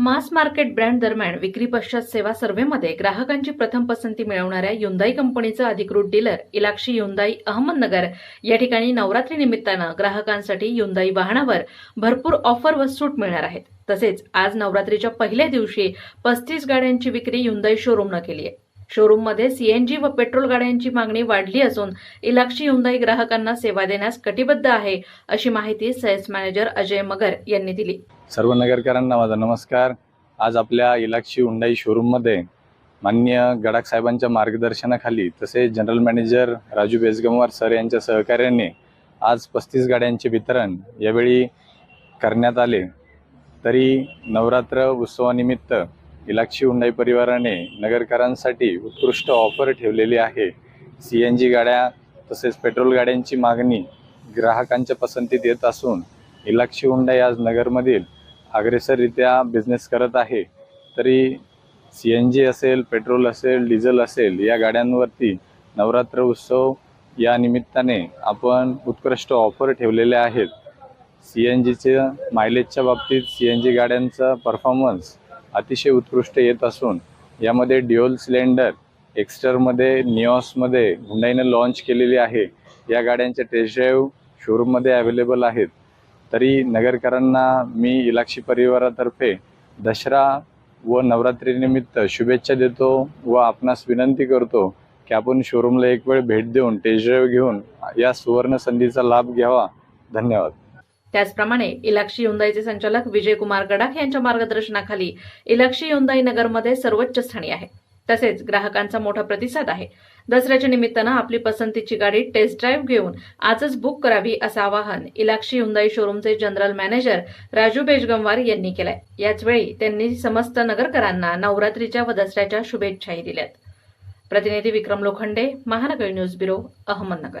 Mass market brand दरम्यान विक्री पश्चात सेवा सर्व्हेमध्ये ग्राहकांची प्रथम पसंती मिळवणाऱ्या युंदाई कंपनीचं अधिकृत डीलर इलाक्षी युंदाई अहमदनगर. या ठिकाणी नवरात्री निमित्तानं ग्राहकांसाठी युंदाई वाहनावर भरपूर ऑफर व सूट मिळणार आहेत. तसेच आज नवरात्रीच्या पहिल्या दिवशी पस्तीस गाड्यांची विक्री युंदाई शोरूमनं केली आहे. शोरूममध्ये सीएनजी व पेट्रोल गाड्यांची मागणी वाढली असून इलाक्षी हुंदाई ग्राहकांना सेवा देण्यास कटिबद्ध आहे अशी माहिती सेल्स मॅनेजर अजय मगर यांनी दिली. सर्व नगरकरांना माझा नमस्कार. आज आपल्या इलाक्षी हुंडाई शोरूममध्ये मान्य गडाख साहेबांच्या मार्गदर्शनाखाली तसेच general manager Raju Bejagamwar sir यांच्या सहकार्याने आज पस्तीस गाड्यांचे वितरण यावेळी करण्यात आले. तरी नवरात्र उत्सवानिमित्त इलाक्षी हुंडाई परिवाराने नगरकरांसाठी उत्कृष्ट ऑफर ठेवलेली आहे. सी एन जी गाड्या तसेच पेट्रोल गाड्यांची मागणी ग्राहकांच्या पसंतीत येत असून इलाक्षी हुंडाई आज नगरमधील अग्रेसररित्या बिझनेस करत आहे. तरी सी एन जी असेल पेट्रोल असेल डिझेल असेल या गाड्यांवरती नवरात्र उत्सव या निमित्ताने आपण उत्कृष्ट ऑफर ठेवलेल्या आहेत. सी एन जीच्या मायलेजच्या बाबतीत सी एन जी गाड्यांचा परफॉर्मन्स अतिशय उत्कृष्ट येत असून यामध्ये ड्युअल सिलेंडर एक्स्टरमध्ये निऑसमध्ये हुंडाईनं लॉन्च केलेली आहे. या गाड्यांचे टेस्ट ड्राईव्ह शोरूममध्ये अवेलेबल आहेत. तरी नगरकरांना मी इलाक्षी परिवारातर्फे दसरा व नवरात्रीनिमित्त शुभेच्छा देतो व आपणास विनंती करतो की आपण शोरूमला एक वेळ भेट देऊन टेस्ट ड्राईव्ह घेऊन या सुवर्ण संधीचा लाभ घ्यावा. धन्यवाद. त्याचप्रमाणे इलाक्षी युंदाईचे संचालक विजयकुमार गडाख यांच्या मार्गदर्शनाखाली इलाक्षी युंदाई नगरमध्ये सर्वोच्च स्थानी आहे. तसेच ग्राहकांचा मोठा प्रतिसाद आहे. दसऱ्याच्या निमित्तानं आपली पसंतीची गाडी टेस्ट ड्राईव्ह घेऊन आजच बुक करावी असं आवाहन इलाक्षी हुंदाई शोरूमचे जनरल मॅनेजर राजू बेजगमवार यांनी केलंय. याचवेळी त्यांनी समस्त नगरकरांना नवरात्रीच्या व दसऱ्याच्या शुभेच्छाही दिल्यात. प्रतिनिधी Vikram Lokhande Mahanagar news bureau Ahmednagar.